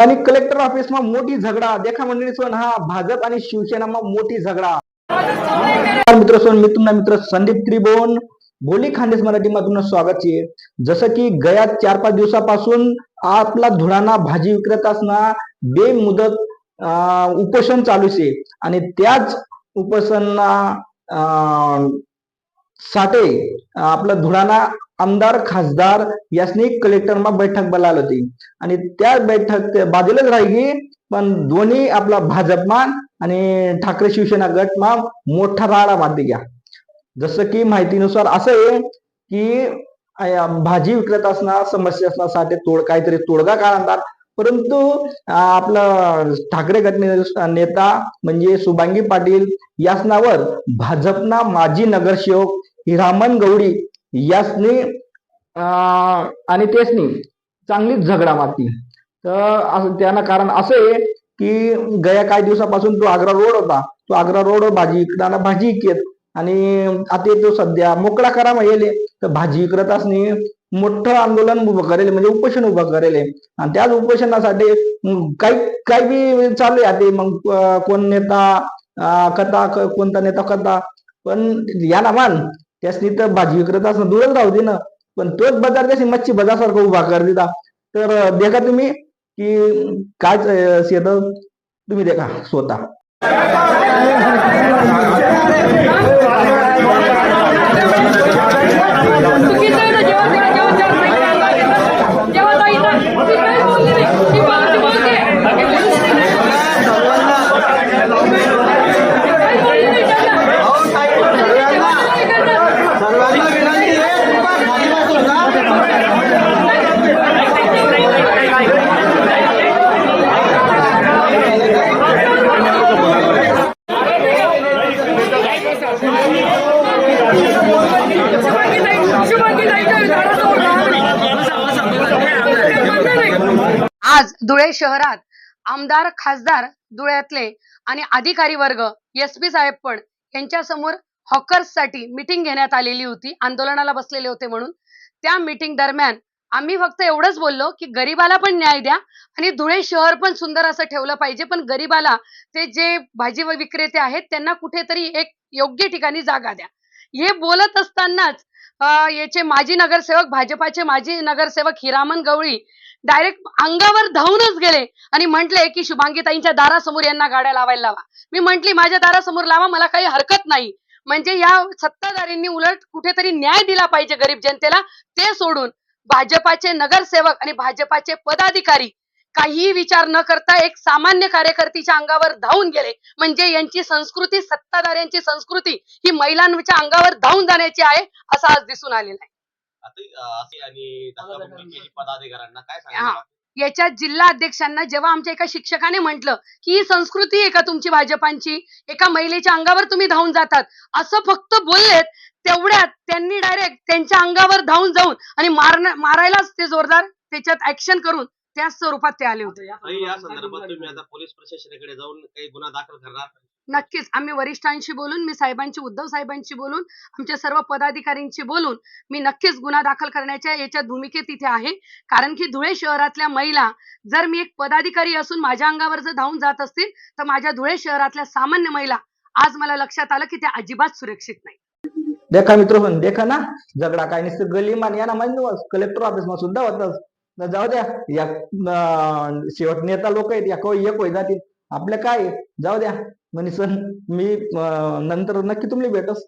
आणि collector office मा मोठी झगडा. देखा मंडळी सोन हा भाजप आणि शिवसेना मा मोठी झगडा. मित्र सोन मी तुम्हाला मित्र संदीप त्रिभुवन. बोली खानेस मराठी मधून स्वागत आहे. जसं की गया चार पाच दिवसापासून आपला धुळाना भाजी विक्रेत असणार बेमुदत उपोषण चालू आहे. आणि त्याच उपोषणा साठे आपला धुळाना आमदार खासदार यासनी कलेक्टरमा बैठक बोलावली होती. आणि त्या बैठक बाजूलाच राहिली पण दोन्ही आपला भाजपमा आणि ठाकरे शिवसेना गटमा मोठा राडा बांधली घ्या जसं की माहितीनुसार असं आहे की भाजी विक्रेत असणार समस्या असण्यासाठी तोड काहीतरी तोडगा काढणार. परंतु आपलं ठाकरे गट नेता म्हणजे सुभांगी पाटील यासनावर भाजपना माजी नगरसेवक हिरामन गौडी यासनी आणि तेसनी चांगलीच झगडा मारती. तर त्यांना कारण असं आहे की गया काही दिवसापासून तो आग्रा रोड होता. तो आग्रा रोड भाजी विकताना भाजी इकेत आणि आता तो सध्या मोकळा करा येले तर भाजी विक्रेत असणे मोठं आंदोलन उभं करेल म्हणजे उपोषण उभं करेल. आणि त्याच उपोषणासाठी काही काही बी चालू आहे ते मग कोण नेता कथा कोणता नेता कथा. पण या ना मान त्यासनी तर भाजी विक्रेता असं दूरच राहू दे ना. पण तोच बाजार त्याशी मच्छी बाजारसारखं उभा कर दिला तर देखा तुम्ही की काय शेत तुम्ही देखा स्वतः चुकीचं आहे ना जेवण द्या जेवण द्या जेवण ताई ती काही बोलली नाही ती बोलते बोलते काही बोलली नाही त्यांना. सर्वांना विनंती आहे कृपा खाली बसू नका. शुभांगी ताई- शुभांगी ताईच्या दारासमोर राहा. आज धुळे शहरात आमदार खासदार धुळ्यातले आणि अधिकारी वर्ग एस पी साहेब पण यांच्यासमोर हॉकर्ससाठी मिटिंग घेण्यात आलेली होती. आंदोलनाला बसलेले होते म्हणून. त्या मिटिंग दरम्यान आम्ही फक्त एवढंच बोललो की गरीबाला पण न्याय द्या आणि धुळे शहर पण सुंदर असं ठेवलं पाहिजे. पण गरीबाला ते जे भाजी व विक्रेते आहेत त्यांना कुठेतरी एक योग्य ठिकाणी जागा द्या. हे बोलत असतानाच याचे माजी नगरसेवक भाजपाचे माजी नगरसेवक हिरामन गवळी डायरेक्ट अंगावर धावूनच गेले आणि म्हटले की शुभांगीताईंच्या दारासमोर यांना गाड्या लावायला लावा. मी म्हंटली माझ्या दारासमोर लावा मला काही हरकत नाही. म्हणजे या सत्ताधारींनी उलट कुठेतरी न्याय दिला पाहिजे गरीब जनतेला ते सोडून भाजपाचे नगरसेवक आणि भाजपाचे पदाधिकारी काहीही विचार न करता एक सामान्य कार्यकर्तीच्या अंगावर धावून गेले. म्हणजे यांची संस्कृती सत्ताधाऱ्यांची संस्कृती ही महिलांच्या अंगावर धावून जाण्याची आहे असं आज दिसून आलेलं आहे. आता अं, असे आणि धक्काबुक्की केली पदाधिकाऱ्यांना काय हा. सांगितलं याच्या जिल्हा अध्यक्षांना जेव्हा आमच्या एका शिक्षकाने म्हटलं की ही संस्कृती आहे का तुमची भाजपांची? एका महिलेच्या अंगावर तुम्ही धावून जातात. असं फक्त बोललेत तेवढ्यात त्यांनी डायरेक्ट त्यांच्या अंगावर धावून जाऊन आणि मारण मारायलाच ते जोरदार त्याच्यात ऍक्शन करून त्याच स्वरूपात ते आले होते. या संदर्भात तुम्ही आता पोलीस प्रशासनाकडे जाऊन काही गुन्हा दाखल करणार? नक्कीच. आम्ही वरिष्ठांशी बोलून मी साहेबांची उद्धव साहेबांशी बोलून आमच्या सर्व पदाधिकाऱ्यांशी बोलून मी नक्कीच गुन्हा दाखल करण्याच्या याच्यात भूमिकेत इथे आहे. कारण की धुळे शहरातल्या महिला जर मी एक पदाधिकारी असून माझ्या अंगावर जर धावून जात असतील तर माझ्या धुळे शहरातल्या सामान्य महिला आज मला लक्षात आलं की त्या अजिबात सुरक्षित नाही देखा मित्र पण देखा ना. झगडा काय? नुसतं गली मान या ना म्हणजे कलेक्टर ऑफिसमध्ये सुद्धा होतच. न जाऊ द्या या शेवट नेता लोक आहेत या कोई एक होई जातील आपल्या काय आहे? जाऊ द्या. म्हणजे सर मी नंतर नक्की तुम्ही भेटस